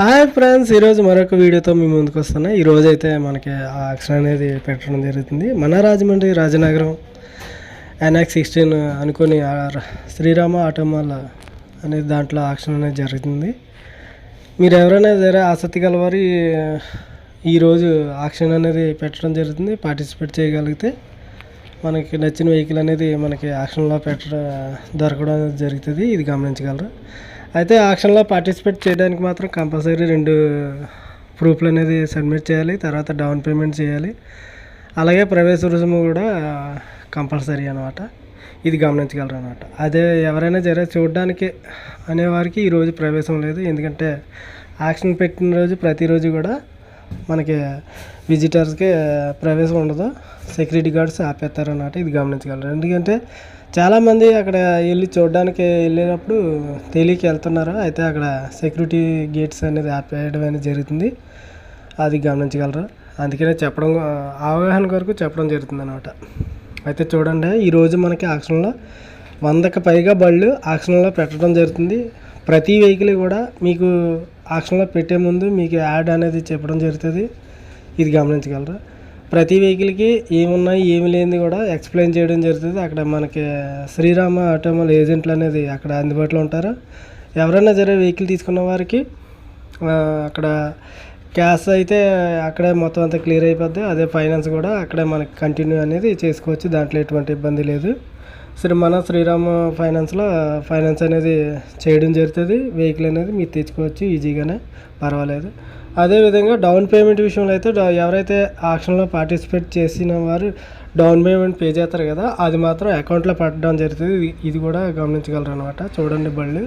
Hi friends ఈరోజు మరొక వీడియోతో మీ ముందుకు వస్తున్నా. ఈరోజు అయితే మనకి ఆ ఆక్షన్ అనేది పెట్టడం జరుగుతుంది. మన రాజమండ్రి రాజనగరం ఎన్ఎక్స్ సిక్స్టీన్ అనుకుని శ్రీరామ ఆటోమాల్ అనేది దాంట్లో ఆక్షన్ అనేది జరుగుతుంది. మీరు ఎవరైనా సరే ఆసక్తి కలవారు ఈ- ఈరోజు ఆక్షన్ అనేది పెట్టడం జరుగుతుంది. పార్టిసిపేట్ చేయగలిగితే మనకి నచ్చిన వెహికల్ అనేది మనకి ఆక్షన్లో పెట్టడం దొరకడం అనేది జరుగుతుంది. ఇది గమనించగలరు. అయితే ఆక్షన్లో పార్టిసిపేట్ చేయడానికి మాత్రం కంపల్సరీ రెండు ప్రూఫ్లు అనేది సబ్మిట్ చేయాలి తర్వాత డౌన్ పేమెంట్ చేయాలి. అలాగే ప్రవేశ రుసుము కూడా కంపల్సరీ అనమాట ఇది గమనించగలరు అనమాట అదే ఎవరైనా జర చూడడానికి అనేవారికి ఈరోజు ప్రవేశం లేదు. ఎందుకంటే యాక్షన్ పెట్టిన రోజు ప్రతిరోజు కూడా మనకి విజిటర్స్కి ప్రవేశం ఉండదు. సెక్యూరిటీ గార్డ్స్ ఆపేస్తారు అన్నట్టు ఇది గమనించగలరు. ఎందుకంటే చాలామంది అక్కడ వెళ్ళి చూడడానికి వెళ్ళేటప్పుడు తెలియక వెళ్తున్నారు? అయితే అక్కడ సెక్యూరిటీ గేట్స్ అనేది ఆపేయడం అనేది జరుగుతుంది. అది గమనించగలరు. అందుకనే చెప్పడం అవగాహన కొరకు చెప్పడం జరుగుతుంది అనమాట అయితే చూడండి ఈరోజు మనకి ఆక్షన్లో వందకు పైగా బళ్ళు ఆక్షన్లో పెట్టడం జరుగుతుంది. ప్రతి వెహికల్ కూడా మీకు ఆక్షన్లో పెట్టే ముందు మీకు యాడ్ అనేది చెప్పడం జరుగుతుంది. ఇది గమనించగలరా? ప్రతి వెహికల్కి ఏమున్నాయి ఏమి లేనిది కూడా ఎక్స్ప్లెయిన్ చేయడం జరుగుతుంది. అక్కడ మనకి శ్రీరామ ఆటోమల్ ఏజెంట్లు అనేది అక్కడ అందుబాటులో ఉంటారు. ఎవరైనా సరే వెహికల్ తీసుకున్న వారికి అక్కడ క్యాష్ అయితే అక్కడే మొత్తం అంతా క్లియర్ అయిపోద్ది. అదే ఫైనాన్స్ కూడా అక్కడే మనకి కంటిన్యూ అనేది చేసుకోవచ్చు. దాంట్లో ఎటువంటి ఇబ్బంది లేదు. శ్రీ మన శ్రీరామ ఫైనాన్స్లో ఫైనాన్స్ అనేది చేయడం జరుగుతుంది. వెహికల్ అనేది మీరు తెచ్చుకోవచ్చు ఈజీగానే పర్వాలేదు. అదేవిధంగా డౌన్ పేమెంట్ విషయంలో అయితే ఎవరైతే ఆక్షన్లో పార్టిసిపేట్ చేసిన వారు డౌన్ పేమెంట్ పే చేస్తారు కదా అది మాత్రం అకౌంట్లో పడడం జరుగుతుంది. ఇది- కూడా గమనించగలరు అనమాట చూడండి బండి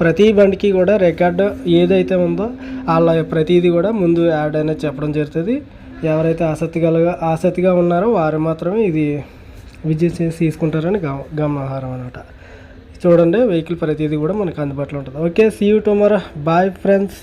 ప్రతి బండికి కూడా రికార్డు ఏదైతే ఉందో వాళ్ళ ప్రతిదీ కూడా ముందు యాడ్ అనేది చెప్పడం జరుగుతుంది. ఎవరైతే ఆసక్తి గల ఆసక్తిగా ఉన్నారో వారు మాత్రమే ఇది విజిట్ చేసి తీసుకుంటారని గమ గమనాహారం అనమాట చూడండి వెహికల్ ప్రతిదీ కూడా మనకు అందుబాటులో ఉంటుంది. Okay see you tomorrow bye friends